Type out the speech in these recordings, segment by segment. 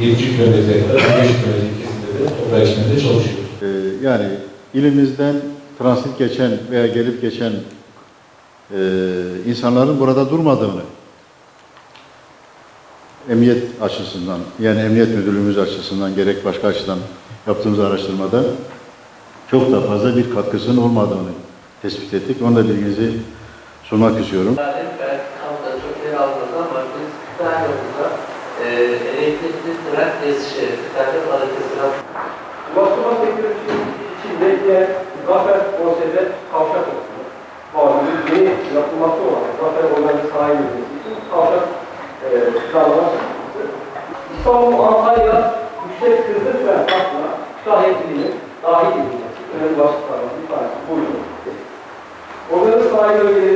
7 kilometreye kadar, 5 kilometre kesimde de toprak işlemede çalışıyor. Ee, yani ilimizden transit geçen veya gelip geçen e, insanların burada durmadığını emniyet açısından yani emniyet müdürlüğümüz açısından gerek başka açıdan yaptığımız araştırmada çok da fazla bir katkısının olmadığını tespit ettik. Onu da bilginizi sunmak istiyorum. Belki kamuda çok yer almaz ama biz e, elektrikli tren tesisi, Kütahya Balıkesir'e Ulaştırma teknolojisi içinde yine Zafer OSD kavşak olsun. Bazı yeni yapılmakta olan Zafer Müzesi için kavşak e, planlaması yapılması. İstanbul, Antalya, yüksek hızlı tren dahil edilmesi. Önemli başlıklardan bir tanesi buydu. Sanayi bölgelerinin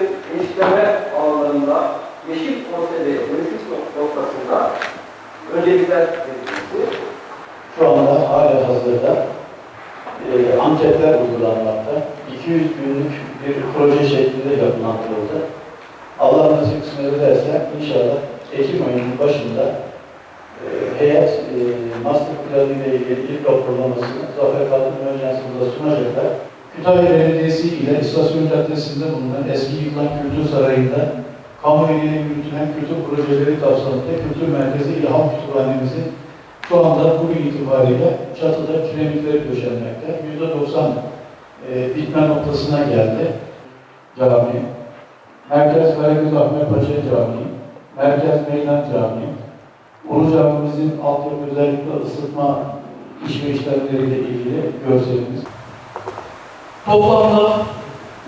öncelikler verilmesi. Şu anda hala hazırda e, anketler uygulanmakta. 200 günlük bir proje şeklinde yapılandırıldı. Allah nasip kısmet ederse inşallah Ekim ayının başında e, heyet e, master planı ile ilgili ilk raporlamasını Zafer Kaldırım Ajansı'nda sunacaklar. Kütahya Belediyesi ile İstasyon Caddesi'nde bulunan eski yıkılan kültür sarayında kamu eliyle yürütülen kültür projeleri kapsamında kültür merkezi İlham Kütüphanemizi şu anda bugün itibariyle çatıda kiremitleri döşenmekte. %90 e, bitme noktasına geldi cami. Merkez Karagöz Ahmet Paşa Camii, Merkez Meydan Camii, Ulu Camimizin altyapı özellikle ısıtma iş ve işlemleriyle ilgili görselimiz. Toplamda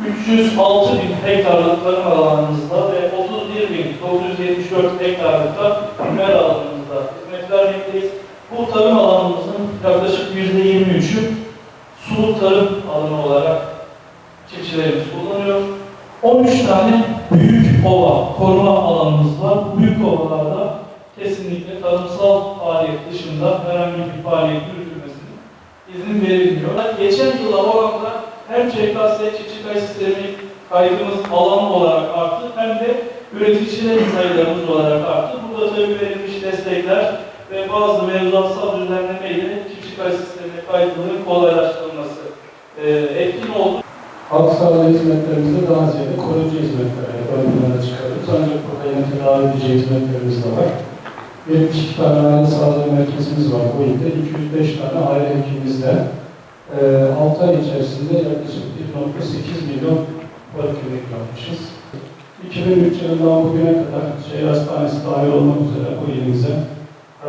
306 bin hektarlık tarım alanımızda ve 31 bin 974 hektarlıkta ürün alanımızda hizmet vermekteyiz. Bu tarım alanımızın yaklaşık %23'ü sulu tarım alanı olarak çiftçilerimiz kullanıyor. 13 tane büyük ova koruma alanımız var. Büyük ovalarda kesinlikle tarımsal faaliyet dışında herhangi bir faaliyet yürütülmesinin izin verilmiyor. Geçen yıla oranla hem ÇKS çiftçi sistemi kaydımız alan olarak arttı hem de üreticiler sayılarımız olarak arttı. Burada tabii verilmiş destekler ve bazı mevzuatsal düzenlemeyle çiftçi kayıt sistemi kaydının kolaylaştırılması e, etkin oldu. Halk sağlığı hizmetlerimizde daha ziyade koruyucu hizmetleri ön plana çıkarıyoruz. Ancak burada yine tedavi edici hizmetlerimiz de var. 72 tane aile sağlığı merkezimiz var bu ilde. 205 tane aile hekimimizde. E, 6 ay içerisinde yaklaşık 1.8 milyon poliklinik yapmışız. 2003 yılından bugüne kadar şehir hastanesi dahil olmak üzere bu ilimize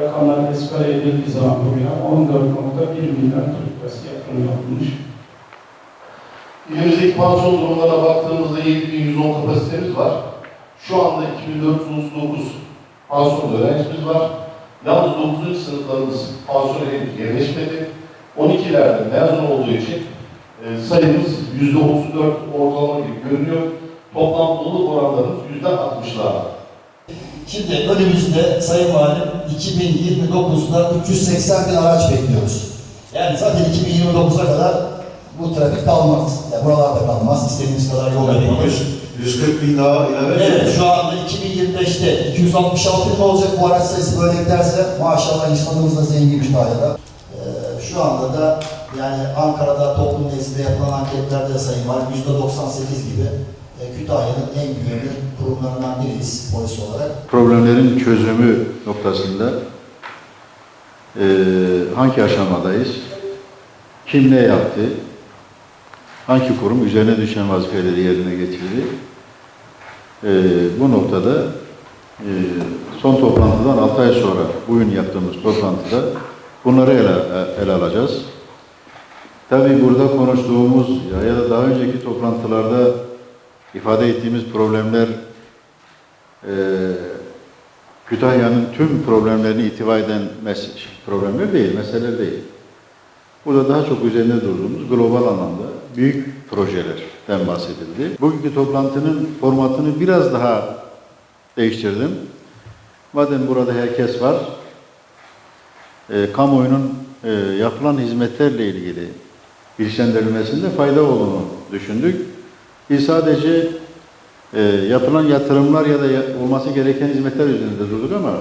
rakamlar eskale edildiği zaman bugüne 14.1 milyon Türk lirası yatırım yapılmış. İlimizdeki pansiyon durumlarına baktığımızda 7110 kapasitemiz var. Şu anda 2439 pansiyon öğrencimiz var. Yalnız 9. sınıflarımız pansiyona henüz yerleşmedi. 12'lerde mezun olduğu için e, sayımız %34 ortalama gibi görünüyor. Toplam doluluk oranlarımız %60'larda. Şimdi önümüzde Sayın Valim 2029'da 380 bin araç bekliyoruz. Yani zaten 2029'a kadar bu trafik kalmaz. Yani buralarda kalmaz. İstediğimiz kadar yol verebiliriz. 140 bin daha ilave Evet şu anda 2025'te 266 bin olacak bu araç sayısı böyle giderse maşallah insanımız da zenginmiş Kütahya'da. Ee, şu anda da yani Ankara'da toplum nezdinde yapılan anketlerde de sayım var. %98 gibi e, Kütahya'nın en güvenilir kurumlarından biriyiz polis olarak. Problemlerin çözümü noktasında eee, hangi aşamadayız? Kim ne yaptı? Hangi kurum üzerine düşen vazifeleri yerine getirdi? Eee, bu noktada eee, son toplantıdan 6 ay sonra bugün yaptığımız toplantıda bunları ele, ele alacağız. Tabii burada konuştuğumuz ya, da daha önceki toplantılarda ifade ettiğimiz problemler eee Kütahya'nın tüm problemlerini itiva eden problemler değil, meseleler değil. Burada daha çok üzerinde durduğumuz global anlamda büyük projelerden bahsedildi. Bugünkü toplantının formatını biraz daha değiştirdim. Madem burada herkes var, e, kamuoyunun e, yapılan hizmetlerle ilgili bilinçlendirilmesinde fayda olduğunu düşündük. Biz sadece e, yapılan yatırımlar ya da olması gereken hizmetler üzerinde durduk ama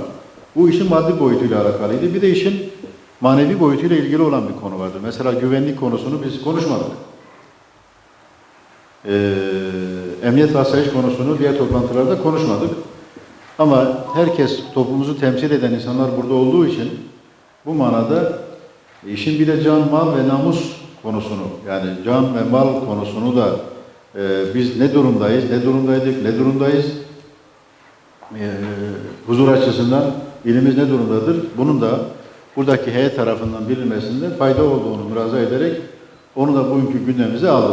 Bu işin maddi boyutuyla alakalıydı. Bir de işin manevi boyutuyla ilgili olan bir konu vardı. Mesela güvenlik konusunu biz konuşmadık. Ee, emniyet ve asayiş konusunu diğer toplantılarda konuşmadık. Ama herkes toplumumuzu temsil eden insanlar burada olduğu için bu manada işin bir de can, mal ve namus konusunu yani can ve mal konusunu da e, biz ne durumdayız, ne durumdaydık, ne durumdayız e, huzur açısından ilimiz ne durumdadır? Bunun da buradaki heyet tarafından bilinmesinde fayda olduğunu müraza ederek onu da bugünkü gündemimize aldık.